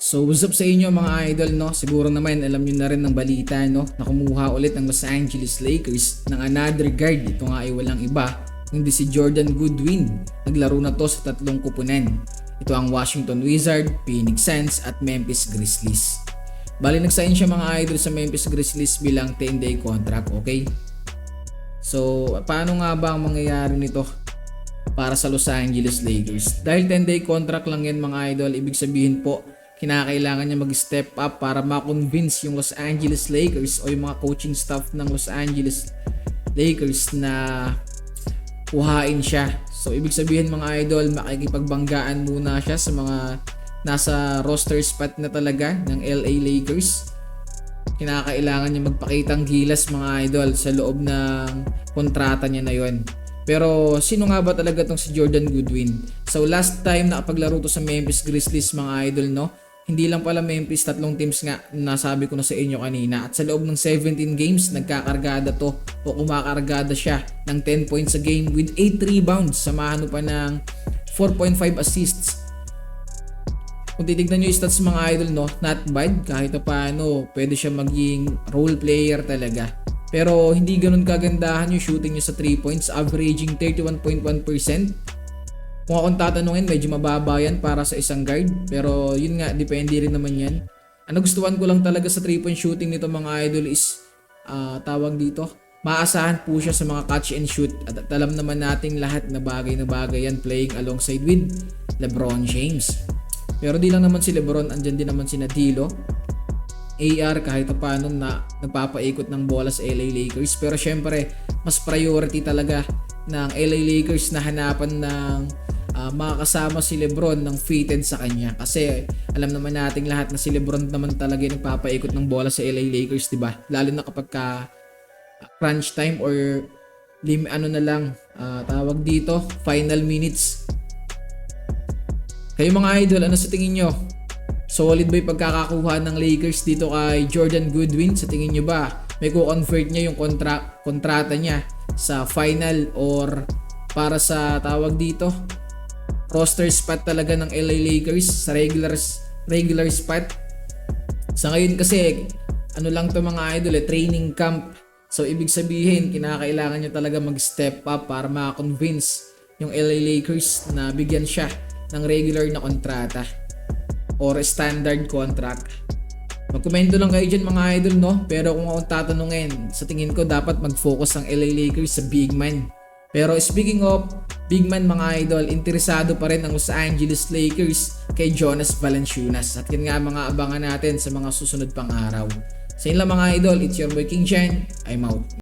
So what's up sa inyo mga idol no? Siguro naman alam niyo na rin ng balita no na kumuha ulit ng Los Angeles Lakers ng another guard. Ito nga ay walang iba hindi si Jordan Goodwin. Naglaro na to sa tatlong kupunan. Ito ang Washington Wizard, Phoenix Suns at Memphis Grizzlies. Bali nagsign siya mga idol sa Memphis Grizzlies bilang 10-day contract, okay? So, paano nga ba ang mangyayari nito para sa Los Angeles Lakers? Dahil 10-day contract lang yan mga idol, ibig sabihin po, kinakailangan niya mag-step up para ma-convince yung Los Angeles Lakers o yung mga coaching staff ng Los Angeles Lakers na kuhain siya. So, ibig sabihin mga idol, makikipagbanggaan muna siya sa mga nasa roster spot na talaga ng LA Lakers kinakailangan niya magpakitang gilas mga idol sa loob ng kontrata niya na yon. Pero sino nga ba talaga tong si Jordan Goodwin? So last time nakapaglaro to sa Memphis Grizzlies mga idol no? Hindi lang pala Memphis, tatlong teams nga nasabi ko na sa inyo kanina. At sa loob ng 17 games, nagkakargada to o kumakargada siya ng 10 points a game with 8 rebounds. Samahan pa ng 4.5 assists kung titignan nyo yung stats mga idol, no, not bad. Kahit pa paano, pwede siya maging role player talaga. Pero hindi ganun kagandahan yung shooting niya sa 3 points, averaging 31.1%. Kung akong tatanungin, medyo mababa yan para sa isang guard. Pero yun nga, depende rin naman yan. Ang nagustuhan ko lang talaga sa 3 point shooting nito mga idol is, ah, tawag dito, maasahan po siya sa mga catch and shoot. At alam naman nating lahat na bagay na bagay yan playing alongside with LeBron James. Pero di lang naman si Lebron, andyan din naman si Nadilo. AR kahit pa paano na nagpapaikot ng bola sa LA Lakers. Pero syempre, mas priority talaga ng LA Lakers na hanapan ng uh, makakasama si Lebron ng fitted sa kanya. Kasi alam naman nating lahat na si Lebron naman talaga yung nagpapaikot ng bola sa LA Lakers, di ba? Lalo na kapag ka uh, crunch time or lim ano na lang uh, tawag dito final minutes kayo mga idol, ano sa tingin nyo? Solid ba yung pagkakakuha ng Lakers dito kay Jordan Goodwin? Sa tingin nyo ba? May ko-convert niya yung kontra kontrata niya sa final or para sa tawag dito? Roster spot talaga ng LA Lakers sa regular regular spot. Sa ngayon kasi ano lang to mga idol eh, training camp. So ibig sabihin kinakailangan niya talaga mag-step up para ma-convince yung LA Lakers na bigyan siya ng regular na kontrata or standard contract. Magkomento lang kayo dyan mga idol no, pero kung akong tatanungin, sa tingin ko dapat mag-focus ang LA Lakers sa big man. Pero speaking of big man mga idol, interesado pa rin ang Los Angeles Lakers kay Jonas Valanciunas. At yun nga mga abangan natin sa mga susunod pang araw. Sa inyo mga idol, it's your boy King Chen. I'm out.